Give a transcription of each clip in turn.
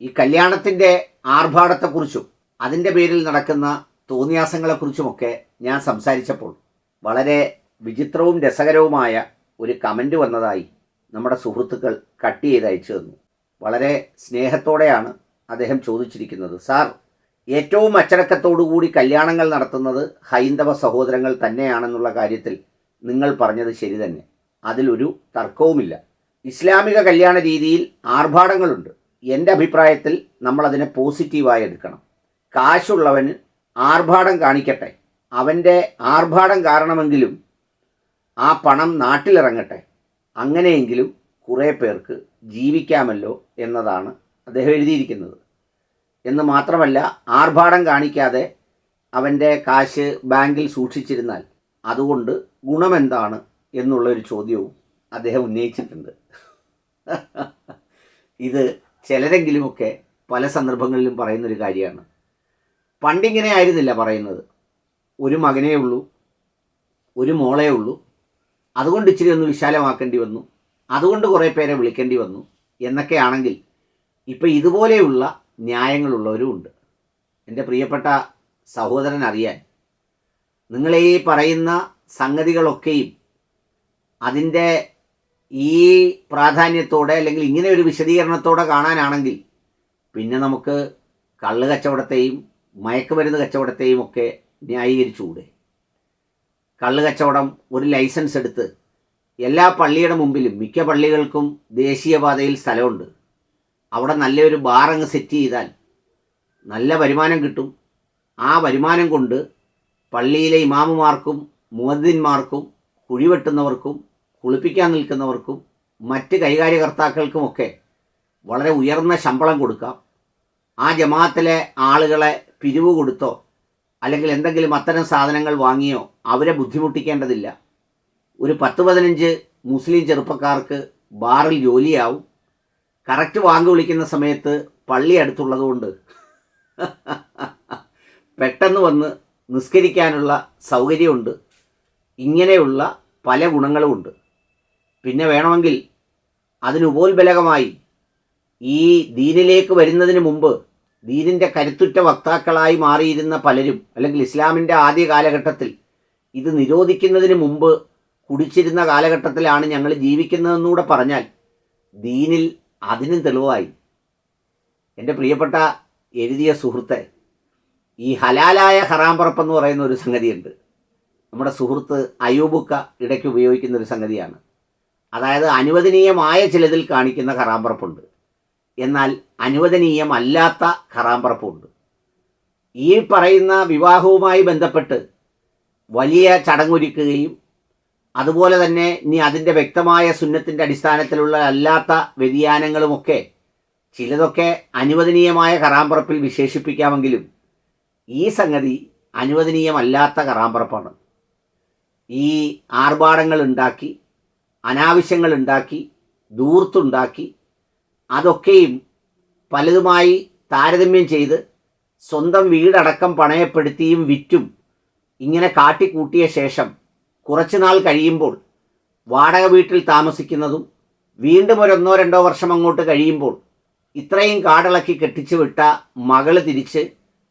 ഈ കല്യാണത്തിന്റെ ആർഭാടത്തെക്കുറിച്ചും അതിന്റെ പേരിൽ നടക്കുന്ന തോന്നിയാസങ്ങളെക്കുറിച്ചുമൊക്കെ ഞാൻ സംസാരിച്ചപ്പോൾ വളരെ വിചിത്രവും രസകരവുമായ ഒരു കമന്റ് വന്നതായി നമ്മുടെ സുഹൃത്തുക്കൾ കട്ട് ചെയ്ത് അയച്ചു തന്നു. വളരെ സ്നേഹത്തോടെയാണ് അദ്ദേഹം ചോദിച്ചിരിക്കുന്നത് സാർ ഏറ്റവും അച്ചടക്കത്തോടുകൂടി കല്യാണങ്ങൾ നടത്തുന്നത് ഹൈന്ദവ സഹോദരങ്ങൾ തന്നെയാണെന്നുള്ള കാര്യത്തിൽ നിങ്ങൾ പറഞ്ഞത് ശരി തന്നെ. അതിലൊരു തർക്കവുമില്ല. ഇസ്ലാമിക കല്യാണ രീതിയിൽ ആർഭാടങ്ങളുണ്ട്. എന്റെ അഭിപ്രായത്തിൽ നമ്മളതിനെ പോസിറ്റീവായി എടുക്കണം. കാശുള്ളവന് ആർഭാടം കാണിക്കട്ടെ. അവന്റെ ആർഭാടം കാരണമെങ്കിലും ആ പണം നാട്ടിലിറങ്ങട്ടെ. അങ്ങനെയെങ്കിലും കുറേ പേർക്ക് ജീവിക്കാമല്ലോ എന്നതാണ് അദ്ദേഹം എഴുതിയിരിക്കുന്നത്. എന്ന് മാത്രമല്ല ആർഭാടം കാണിക്കാതെ അവന്റെ കാശ് ബാങ്കിൽ സൂക്ഷിച്ചിരുന്നാൽ അതുകൊണ്ട് ഗുണമെന്താണ് എന്നുള്ളൊരു ചോദ്യവും അദ്ദേഹം ഉന്നയിച്ചിട്ടുണ്ട്. ഇത് ചിലരെങ്കിലുമൊക്കെ പല സന്ദർഭങ്ങളിലും പറയുന്നൊരു കാര്യമാണ്. പണ്ടിങ്ങനെ ആയിരുന്നില്ല പറയുന്നത്. ഒരു മകനേ ഉള്ളൂ ഒരു മോളേ ഉള്ളൂ. അതുകൊണ്ട് ഇച്ചിരി ഒന്ന് വിശാലമാക്കേണ്ടി വന്നു. അതുകൊണ്ട് കുറേ പേരെ വിളിക്കേണ്ടി വന്നു. എന്നൊക്കെയാണെങ്കിൽ ഇപ്പം ഇതുപോലെയുള്ള ന്യായങ്ങളുള്ളവരും ഉണ്ട്. എന്റെ പ്രിയപ്പെട്ട സഹോദരൻ അറിയാൻ നിങ്ങളെ പറയുന്ന സംഗതികളൊക്കെയും അതിന്റെ ഈ പ്രാധാന്യത്തോടെ അല്ലെങ്കിൽ ഇങ്ങനെ ഒരു വിശദീകരണത്തോടെ കാണാനാണെങ്കിൽ പിന്നെ നമുക്ക് കള്ള് കച്ചവടത്തെയും മയക്കുമരുന്ന് കച്ചവടത്തെയും ഒക്കെ ന്യായീകരിച്ചുകൂടെ. കള്ള് കച്ചവടം ഒരു ലൈസൻസ് എടുത്ത് എല്ലാ പള്ളിയുടെ മുമ്പിലും മിക്ക പള്ളികൾക്കും ദേശീയപാതയിൽ സ്ഥലമുണ്ട്. അവിടെ നല്ലൊരു ബാറങ്ങ് സെറ്റ് ചെയ്താൽ നല്ല വരുമാനം കിട്ടും. ആ വരുമാനം കൊണ്ട് പള്ളിയിലെ ഇമാമുമാർക്കും മുഹദ്ദിന്മാർക്കും കുഴിവെട്ടുന്നവർക്കും കുളിപ്പിക്കാൻ നിൽക്കുന്നവർക്കും മറ്റ് കൈകാര്യകർത്താക്കൾക്കുമൊക്കെ വളരെ ഉയർന്ന ശമ്പളം കൊടുക്കാം. ആ ജമാഅത്തിലെ ആളുകളെ പിരിവ് കൊടുത്തോ അല്ലെങ്കിൽ എന്തെങ്കിലും അത്തരം സാധനങ്ങൾ വാങ്ങിയോ അവരെ ബുദ്ധിമുട്ടിക്കേണ്ടതില്ല. ഒരു പത്ത് പതിനഞ്ച് മുസ്ലിം ചെറുപ്പക്കാർക്ക് ബാറിൽ ജോലിയാവും. കറക്റ്റ് വാങ്ങി വിളിക്കുന്ന സമയത്ത് പള്ളി അടുത്തുള്ളതുകൊണ്ട് പെട്ടെന്ന് വന്ന് നിസ്കരിക്കാനുള്ള സൗകര്യമുണ്ട്. ഇങ്ങനെയുള്ള പല ഗുണങ്ങളുമുണ്ട്. പിന്നെ വേണമെങ്കിൽ അതിനുപോൽബലകമായി ഈ ദീനിലേക്ക് വരുന്നതിന് മുമ്പ് ദീനിന്റെ കരുത്തുറ്റ വക്താക്കളായി മാറിയിരുന്ന പലരും അല്ലെങ്കിൽ ഇസ്ലാമിന്റെ ആദ്യ കാലഘട്ടത്തിൽ ഇത് നിരോധിക്കുന്നതിന് മുമ്പ് കുടിച്ചിരുന്ന കാലഘട്ടത്തിലാണ് ഞങ്ങൾ ജീവിക്കുന്നതെന്നൂടെ പറഞ്ഞാൽ ദീനിൽ അതിനും തെളിവായി. എന്റെ പ്രിയപ്പെട്ട എഴുതിയ സുഹൃത്തെ ഈ ഹലാലായ ഹറാം എന്ന് പറയുന്ന ഒരു സംഗതിയുണ്ട്. നമ്മുടെ സുഹൃത്ത് അയൂബുക്ക ഇടയ്ക്ക് ഉപയോഗിക്കുന്ന ഒരു സംഗതിയാണ്. അതായത് അനുവദനീയമായ ചിലതിൽ കാണിക്കുന്ന കറാമ്പറപ്പുണ്ട്. പറപ്പുണ്ട് എന്നാൽ അനുവദനീയമല്ലാത്ത കറാമ്പറപ്പുണ്ട്. പറപ്പുണ്ട് ഈ പറയുന്ന വിവാഹവുമായി ബന്ധപ്പെട്ട് വലിയ ചടങ്ങൊരുക്കുകയും അതുപോലെ തന്നെ ഇനി അതിന്റെ വ്യക്തമായ സുന്നത്തിന്റെ അടിസ്ഥാനത്തിലുള്ള അല്ലാത്ത വ്യതിയാനങ്ങളുമൊക്കെ ചിലതൊക്കെ അനുവദനീയമായ കറാമ്പറപ്പിൽ വിശേഷിപ്പിക്കാമെങ്കിലും ഈ സംഗതി അനുവദനീയമല്ലാത്ത കറാമ്പറപ്പാണ്. ഈ ആർഭാടങ്ങൾ ഉണ്ടാക്കി അനാവശ്യങ്ങൾ ഉണ്ടാക്കി ദൂർത്തുണ്ടാക്കി അതൊക്കെയും പലതുമായി താരതമ്യം ചെയ്ത് സ്വന്തം വീടടക്കം പണയപ്പെടുത്തിയും വിറ്റും ഇങ്ങനെ കാട്ടിക്കൂട്ടിയ ശേഷം കുറച്ചുനാൾ കഴിയുമ്പോൾ വാടക വീട്ടിൽ താമസിക്കുന്നതും വീണ്ടും ഒരു ഒന്നോ രണ്ടോ വർഷം അങ്ങോട്ട് കഴിയുമ്പോൾ ഇത്രയും കാടിളക്കി കെട്ടിച്ചു വിട്ട മകൾ തിരിച്ച്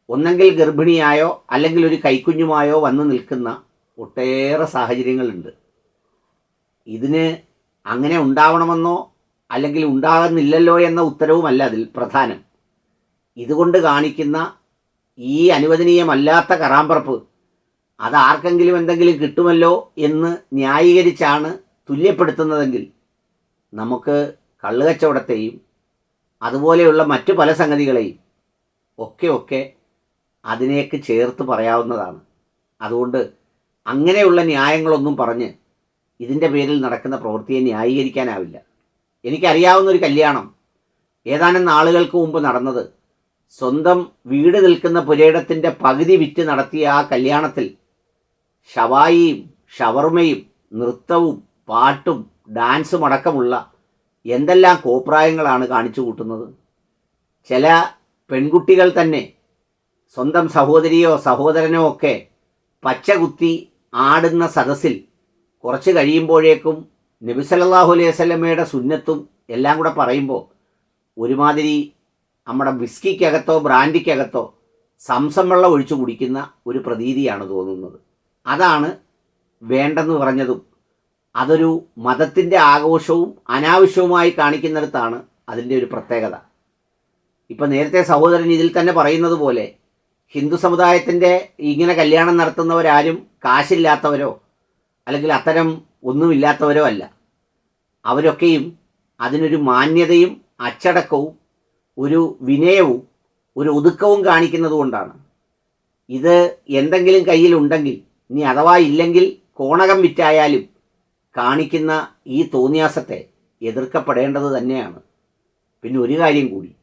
ഒന്നെങ്കിൽ ഗർഭിണിയായോ അല്ലെങ്കിൽ ഒരു കൈക്കുഞ്ഞുമായോ വന്നു നിൽക്കുന്ന ഒട്ടേറെ സാഹചര്യങ്ങളുണ്ട്. ഇതിന് അങ്ങനെ ഉണ്ടാവണമെന്നോ അല്ലെങ്കിൽ ഉണ്ടാകുന്നില്ലല്ലോ എന്ന ഉത്തരവുമല്ല അതിൽ പ്രധാനം. ഇതുകൊണ്ട് കാണിക്കുന്ന ഈ അനുവദനീയമല്ലാത്ത കറാമ്പറപ്പ് അത് ആർക്കെങ്കിലും എന്തെങ്കിലും കിട്ടുമല്ലോ എന്ന് ന്യായീകരിച്ചാണ് തുല്യപ്പെടുത്തുന്നതെങ്കിൽ നമുക്ക് കള്ളുകച്ചവടത്തെയും അതുപോലെയുള്ള മറ്റു പല സംഗതികളെയും ഒക്കെ ഒക്കെ അതിനേക്ക് ചേർത്ത് പറയാവുന്നതാണ്. അതുകൊണ്ട് അങ്ങനെയുള്ള ന്യായങ്ങളൊന്നും പറഞ്ഞ് ഇതിന്റെ പേരിൽ നടക്കുന്ന പ്രവൃത്തിയെ ന്യായീകരിക്കാനാവില്ല. എനിക്കറിയാവുന്ന ഒരു കല്യാണം. ഏതാനും നാളുകൾക്ക് മുമ്പ് നടന്നത്. സ്വന്തം വീട് നിൽക്കുന്ന പുരയിടത്തിന്റെ പകുതി വിറ്റ് നടത്തിയ ആ കല്യാണത്തിൽ ഷവായിയും ഷവർമയും നൃത്തവും പാട്ടും ഡാൻസും അടക്കമുള്ള എന്തെല്ലാം കോപ്രായങ്ങളാണ് കാണിച്ചു കൂട്ടുന്നത്. ചില പെൺകുട്ടികൾ തന്നെ സ്വന്തം സഹോദരിയോ സഹോദരനോ ഒക്കെ പച്ചകുത്തി ആടുന്ന സദസ്സിൽ കുറച്ച് കഴിയുമ്പോഴേക്കും നബി സല്ലാഹു അലൈഹി വസല്ലമയുടെ സുന്നത്തും എല്ലാം കൂടെ പറയുമ്പോൾ ഒരുമാതിരി നമ്മുടെ വിസ്കിക്കകത്തോ ബ്രാൻഡിക്കകത്തോ സംസം വെള്ളം ഒഴിച്ചു കുടിക്കുന്ന ഒരു പ്രതീതിയാണ് തോന്നുന്നത്. അതാണ് വേണ്ടെന്ന് പറഞ്ഞതും അതൊരു മതത്തിന്റെ ആഘോഷവും അനാവശ്യവുമായി കാണിക്കുന്നിടത്താണ് അതിന്റെ ഒരു പ്രത്യേകത. ഇപ്പം നേരത്തെ സഹോദരൻ ഇതിൽ തന്നെ പറയുന്നത് പോലെ ഹിന്ദു സമുദായത്തിന്റെ ഇങ്ങനെ കല്യാണം നടത്തുന്നവരാരും കാശില്ലാത്തവരോ അല്ലെങ്കിൽ അത്തരം ഒന്നുമില്ലാത്തവരോ അല്ല. അവരൊക്കെയും അതിനൊരു മാന്യതയും അച്ചടക്കവും ഒരു വിനയവും ഒരു ഒതുക്കവും കാണിക്കുന്നത് കൊണ്ടാണ്. ഇത് എന്തെങ്കിലും കയ്യിലുണ്ടെങ്കിൽ ഇനി അഥവാ ഇല്ലെങ്കിൽ കോണകം വിറ്റായാലും കാണിക്കുന്ന ഈ തോന്നിയാസത്തെ എതിർക്കപ്പെടേണ്ടത് തന്നെയാണ്. പിന്നെ ഒരു കാര്യം കൂടി.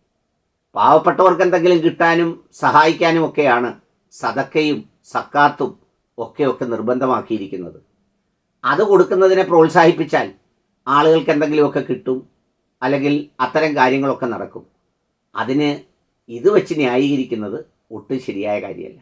പാവപ്പെട്ടവർക്ക് എന്തെങ്കിലും കിട്ടാനും സഹായിക്കാനും ഒക്കെയാണ് സതക്കയും സക്കാത്തും ഒക്കെ ഒക്കെ നിർബന്ധമാക്കിയിരിക്കുന്നത്. അത് കൊടുക്കുന്നതിനെ പ്രോത്സാഹിപ്പിച്ചാൽ ആളുകൾക്ക് എന്തെങ്കിലുമൊക്കെ കിട്ടും അല്ലെങ്കിൽ അത്തരം കാര്യങ്ങളൊക്കെ നടക്കും. അതിന് ഇത് വെച്ച് ന്യായീകരിക്കുന്നത് ഒട്ടും ശരിയായ കാര്യമല്ല.